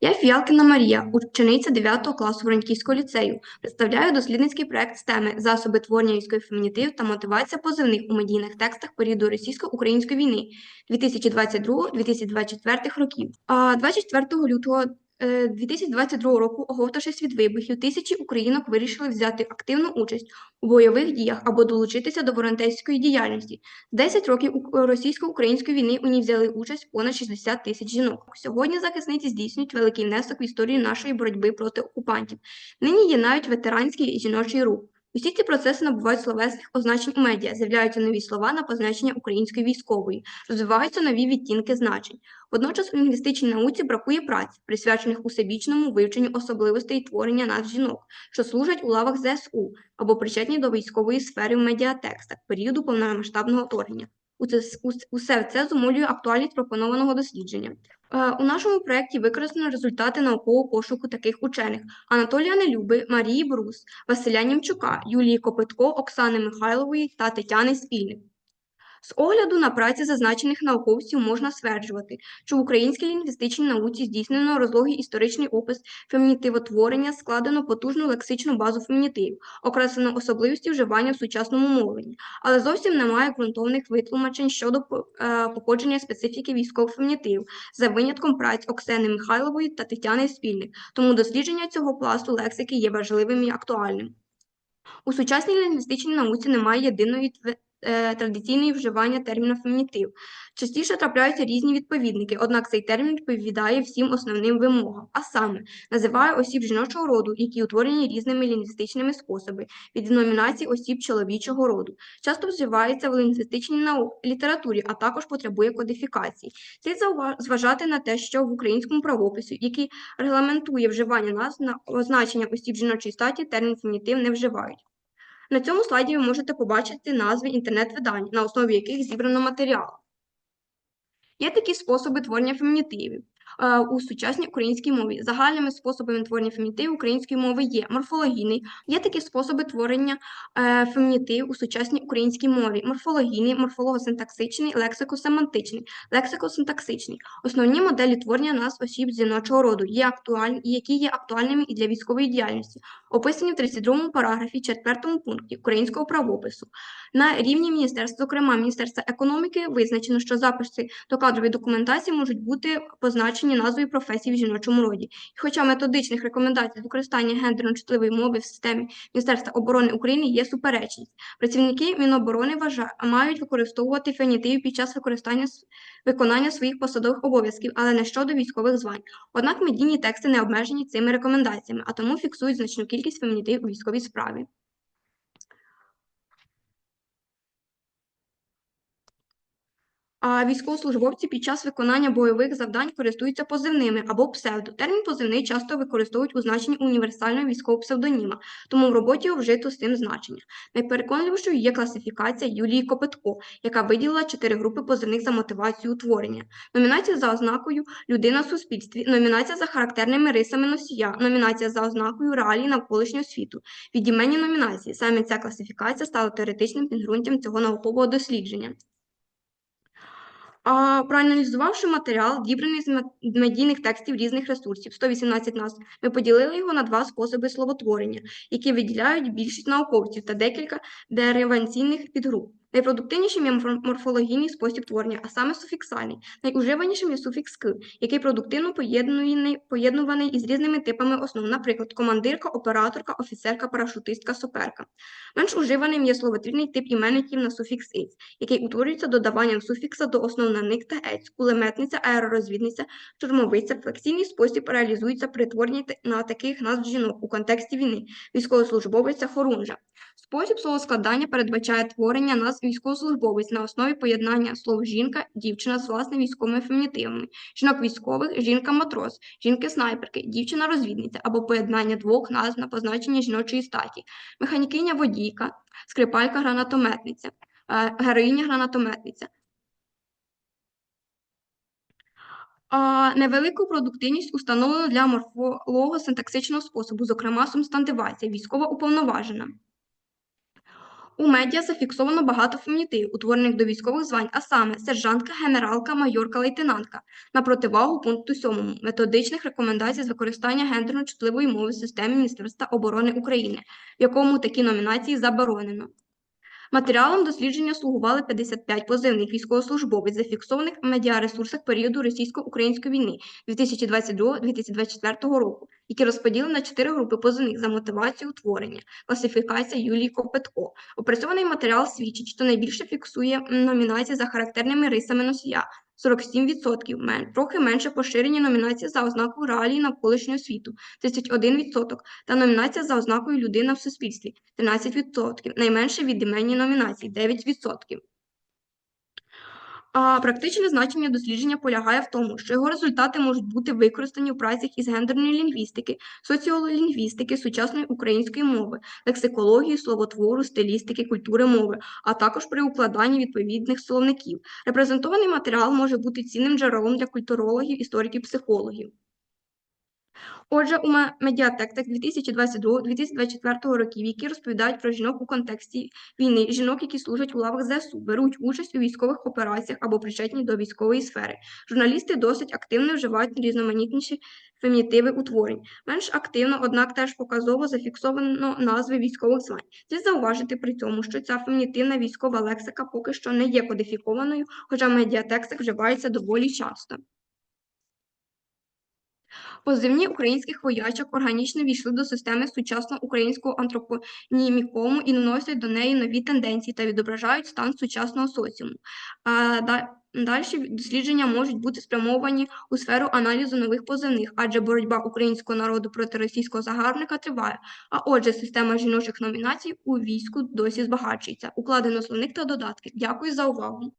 Я Фіалкіна Марія, учениця 9 класу Вороньківського ліцею. Представляю дослідницький проект з теми засоби творення військових фемінітив та мотивація позивних у медійних текстах періоду російсько-української війни 2022-2024 років. А 24 лютого 2022 року, оговтавшись від вибухів, тисячі українок вирішили взяти активну участь у бойових діях або долучитися до волонтерської діяльності. 10 років у- російсько-української війни у ній взяли участь понад 60 тисяч жінок. Сьогодні захисниці здійснюють великий внесок в історію нашої боротьби проти окупантів. Нині є навіть ветеранський жіночий рух. Усі ці процеси набувають словесних означень у медіа, з'являються нові слова на позначення української військової, розвиваються нові відтінки значень. Водночас у лінгвістичній науці бракує праць, присвячених усебічному вивченню особливостей творення нас жінок, що служать у лавах ЗСУ або причетні до військової сфери в медіатекстах періоду повномасштабного вторгнення. Усе, ус- усе це зумовлює актуальність пропонованого дослідження. Е, У нашому проєкті використано результати наукового пошуку таких учених Анатолія Нелюби, Марії Брус, Василя Німчука, Юлії Копитко, Оксани Михайлової та Тетяни Спільник. З огляду на праці зазначених науковців можна стверджувати, що в українській лінгвістичній науці здійснено розлогий історичний опис фемінітивотворення, складено потужну лексичну базу фемінітивів, окреслено особливості вживання в сучасному мовленні, але зовсім немає ґрунтовних витлумачень щодо е, походження специфіки військових фемінітивів, за винятком праць Оксани Михайлової та Тетяни Спільник, тому дослідження цього пласту лексики є важливим і актуальним. У сучасній лінгвістичній науці немає єдиної е, вживання терміну фемінітив. Частіше трапляються різні відповідники, однак цей термін відповідає всім основним вимогам, а саме називає осіб жіночого роду, які утворені різними лінгвістичними способами, від деномінації осіб чоловічого роду. Часто вживається в лінгвістичній нау- літературі, а також потребує кодифікації. Слід зважати на те, що в українському правописі, який регламентує вживання назв на означення осіб жіночої статі, термін фемінітив не вживають. На цьому слайді ви можете побачити назви інтернет-видань, на основі яких зібрано матеріал. Є такі способи творення фемінітивів у сучасній українській мові. Загальними способами творення фемінітивів української мови є морфологійний. Є такі способи творення е, фемінітивів у сучасній українській мові: морфологійний, морфолого-синтаксичний, лексико-семантичний, лексико-синтаксичний. Основні моделі творення назв осіб жіночого роду, є актуальні, які є актуальними і для військової діяльності, описані в 32 параграфі 4 пункті українського правопису. На рівні міністерства, зокрема Міністерства економіки, визначено, що записи до кадрової документації можуть бути позначені назвою професії в жіночому роді. І хоча методичних рекомендацій з використання гендерно-чутливої мови в системі Міністерства оборони України є суперечність, працівники Міноборони вважа... мають використовувати фемінітив під час використання виконання своїх посадових обов'язків, але не щодо військових звань. Однак медійні тексти не обмежені цими рекомендаціями, а тому фіксують значну кількість фемінітивів у військовій справі. А військовослужбовці під час виконання бойових завдань користуються позивними або псевдо. Термін позивний часто використовують у значенні універсального військового псевдоніма, тому в роботі вжито з цим значенням. Найпереконливішою є класифікація Юлії Копитко, яка виділила чотири групи позивних за мотивацію утворення. Номінація за ознакою людина в суспільстві, номінація за характерними рисами носія, номінація за ознакою реалій навколишнього світу. Відімені номінації. Саме ця класифікація стала теоретичним підґрунтям цього наукового дослідження. Проаналізувавши матеріал, дібраний з мед- медійних текстів різних ресурсів, 118 нас, ми поділили його на два способи словотворення, які виділяють більшість науковців та декілька дериваційних підгруп. Найпродуктивнішим є морфо- морфологійний спосіб творення, а саме суфіксальний. Найуживанішим є суфікс «к», який продуктивно поєднуваний із різними типами основ, наприклад, командирка, операторка, офіцерка, парашутистка, соперка. Менш уживаним є словотрійний тип іменників на суфікс «иць», який утворюється додаванням суфікса до основних та ець, кулеметниця, аеророзвідниця, штурмовиця. Флексійний спосіб реалізується при творенні на таких назв жінок у контексті війни, військовослужбовиця, хорунжа. Спосіб словоскладання передбачає творення назв військовослужбовець на основі поєднання слов жінка, дівчина з власними військовими фемінітивами, жінок військових, жінка-матрос, жінки-снайперки, дівчина-розвідниця або поєднання двох назв на позначення жіночої статі, механікиня водійка, скрипалька гранатометниця, е, героїня гранатометниця. А невелику продуктивність установлено для морфолого-синтаксичного способу, зокрема субстантивація, військова уповноважена. У медіа зафіксовано багато фемінітив, утворених до військових звань, а саме сержантка, генералка, майорка, лейтенантка, на противагу пункту 7 методичних рекомендацій з використання гендерно чутливої мови в системі Міністерства оборони України, в якому такі номінації заборонено. Матеріалом дослідження слугували 55 позивних військовослужбовець, зафіксованих в медіаресурсах періоду російсько-української війни 2022-2024 року, які розподілені на чотири групи позивних за мотивацією утворення, класифікація Юлії Копетко. Опрацьований матеріал свідчить, що найбільше фіксує номінації за характерними рисами носія 47%, мен, трохи менше поширення номінації за ознакою реалії навколишнього світу 31%, та номінація за ознакою людина в суспільстві 13%, найменше від імені номінації 9%. А практичне значення дослідження полягає в тому, що його результати можуть бути використані в працях із гендерної лінгвістики, соціолінгвістики, сучасної української мови, лексикології, словотвору, стилістики, культури мови, а також при укладанні відповідних словників. Репрезентований матеріал може бути цінним джерелом для культурологів, істориків, психологів. Отже, у ме- медіатекстах 2022-2024 років, які розповідають про жінок у контексті війни, жінок, які служать у лавах ЗСУ, беруть участь у військових операціях або причетні до військової сфери. Журналісти досить активно вживають різноманітніші фемінітиви утворень. Менш активно, однак теж показово зафіксовано назви військових звань. Слід зауважити при цьому, що ця фемінітивна військова лексика поки що не є кодифікованою, хоча в медіатекстах вживається доволі часто. Позивні українських воячок органічно війшли до системи сучасного українського антропонімікому і наносять до неї нові тенденції та відображають стан сучасного соціуму. А да- Далі дослідження можуть бути спрямовані у сферу аналізу нових позивних, адже боротьба українського народу проти російського загарбника триває. А отже, система жіночих номінацій у війську досі збагачується. Укладено словник та додатки. Дякую за увагу.